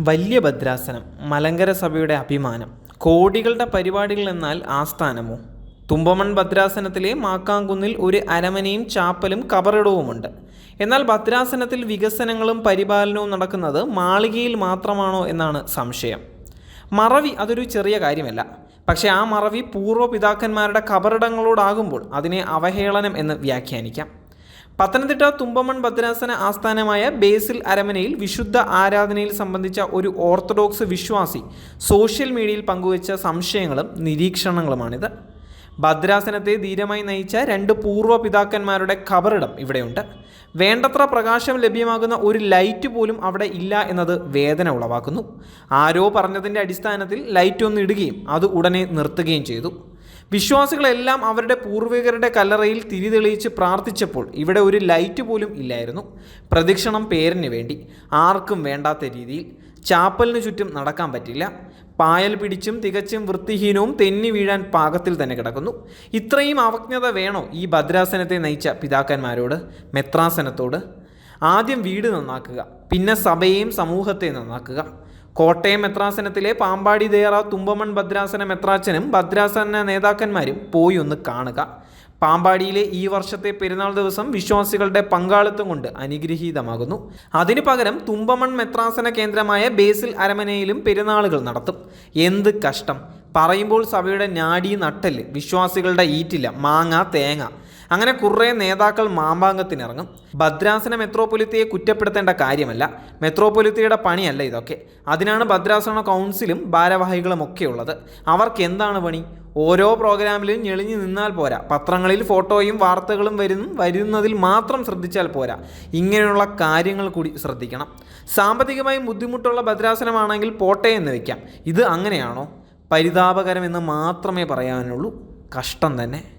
വലിയ ഭദ്രാസനം മലങ്കര സഭയുടെ അഭിമാനം കോടികളുടെ പരിപാടികൾ എന്നാൽ ആസ്ഥാനമോ? തുമ്പമൺ ഭദ്രാസനത്തിലെ മാക്കാങ്കുന്നിൽ ഒരു അരമനയും ചാപ്പലും കബറിടവുമുണ്ട്. എന്നാൽ ഭദ്രാസനത്തിൽ വികസനങ്ങളും പരിപാലനവും നടക്കുന്നത് മാളികയിൽ മാത്രമാണോ എന്നാണ് സംശയം. മറവി അതൊരു ചെറിയ കാര്യമല്ല. പക്ഷേ ആ മറവി പൂർവ പിതാക്കന്മാരുടെ കബറിടങ്ങളോടാകുമ്പോൾ അതിനെ അവഹേളനം എന്ന് വ്യാഖ്യാനിക്കാം. പത്തനംതിട്ട തുമ്പമൺ ഭദ്രാസന ആസ്ഥാനമായ ബേസിൽ അരമനയിൽ വിശുദ്ധ ആരാധനയിൽ സംബന്ധിച്ച ഒരു ഓർത്തഡോക്സ് വിശ്വാസി സോഷ്യൽ മീഡിയയിൽ പങ്കുവച്ച സംശയങ്ങളും നിരീക്ഷണങ്ങളുമാണിത്. ഭദ്രാസനത്തെ ധീരമായി നയിച്ച രണ്ട് പൂർവ പിതാക്കന്മാരുടെ ഖബറിടം ഇവിടെയുണ്ട്. വേണ്ടത്ര പ്രകാശം ലഭ്യമാകുന്ന ഒരു ലൈറ്റ് പോലും അവിടെ ഇല്ല എന്നത് വേദന ഉളവാക്കുന്നു. ആരോ പറഞ്ഞതിന്റെ അടിസ്ഥാനത്തിൽ ലൈറ്റ് ഒന്ന് ഇടുകയും അത് ഉടനെ നിർത്തുകയും ചെയ്തു. വിശ്വാസികളെല്ലാം അവരുടെ പൂർവികരുടെ കല്ലറയിൽ തിരിതെളിയിച്ച് പ്രാർത്ഥിച്ചപ്പോൾ ഇവിടെ ഒരു ലൈറ്റ് പോലും ഇല്ലായിരുന്നു. പ്രദക്ഷിണം പേരിന് വേണ്ടി. ആർക്കും വേണ്ടാത്ത രീതിയിൽ. ചാപ്പലിന് ചുറ്റും നടക്കാൻ പറ്റില്ല. പായൽ പിടിച്ചും തികച്ചും വൃത്തിഹീനവും തെന്നി വീഴാൻ പാകത്തിൽ തന്നെ കിടക്കുന്നു. ഇത്രയും അവജ്ഞത വേണോ ഈ ഭദ്രാസനത്തെ നയിച്ച പിതാക്കന്മാരോട്? മെത്രാസനത്തോട്. ആദ്യം വീട് നന്നാക്കുക പിന്നെ സഭയെയും സമൂഹത്തെയും നന്നാക്കുക. കോട്ടയം മെത്രാസനത്തിലെ പാമ്പാടി ദേറ തുമ്പമൺ ഭദ്രാസന മെത്രാച്ചനും ഭദ്രാസന നേതാക്കന്മാരും പോയി ഒന്ന് കാണുക. പാമ്പാടിയിലെ ഈ വർഷത്തെ പെരുന്നാൾ ദിവസം വിശ്വാസികളുടെ പങ്കാളിത്തം കൊണ്ട് അനുഗ്രഹീതമാകുന്നു. അതിനു പകരം തുമ്പമൺ മെത്രാസന കേന്ദ്രമായ ബേസിൽ അരമനയിലും പെരുന്നാളുകൾ നടത്തും. എന്ത് കഷ്ടം. പറയുമ്പോൾ സഭയുടെ ഞാടി നട്ടൽ വിശ്വാസികളുടെ ഈറ്റില്ല മാങ്ങ തേങ്ങ. അങ്ങനെ കുറേ നേതാക്കൾ മാമ്പാങ്കത്തിനിറങ്ങും ഭദ്രാസന മെത്രോപൊലിത്തയെ കുറ്റപ്പെടുത്തേണ്ട കാര്യമല്ല മെത്രോപൊലിത്തയുടെ പണിയല്ല ഇതൊക്കെ. അതിനാണ് ഭദ്രാസന കൗൺസിലും ഭാരവാഹികളും ഒക്കെ ഉള്ളത് അവർക്ക് എന്താണ് പണി? ഓരോ പ്രോഗ്രാമിലും ഞെളിഞ്ഞു നിന്നാൽ പോരാ. പത്രങ്ങളിൽ ഫോട്ടോയും വാർത്തകളും വരുന്നു വരുന്നതിൽ മാത്രം ശ്രദ്ധിച്ചാൽ പോരാ. ഇങ്ങനെയുള്ള കാര്യങ്ങൾ കൂടി ശ്രദ്ധിക്കണം. സാമ്പത്തികമായി ബുദ്ധിമുട്ടുള്ള ഭദ്രാസനമാണെങ്കിൽ പോട്ടെ എന്ന് വയ്ക്കാം ഇത് അങ്ങനെയാണോ? പരിതാപകരമെന്ന് മാത്രമേ പറയാനുള്ളൂ. കഷ്ടം തന്നെ.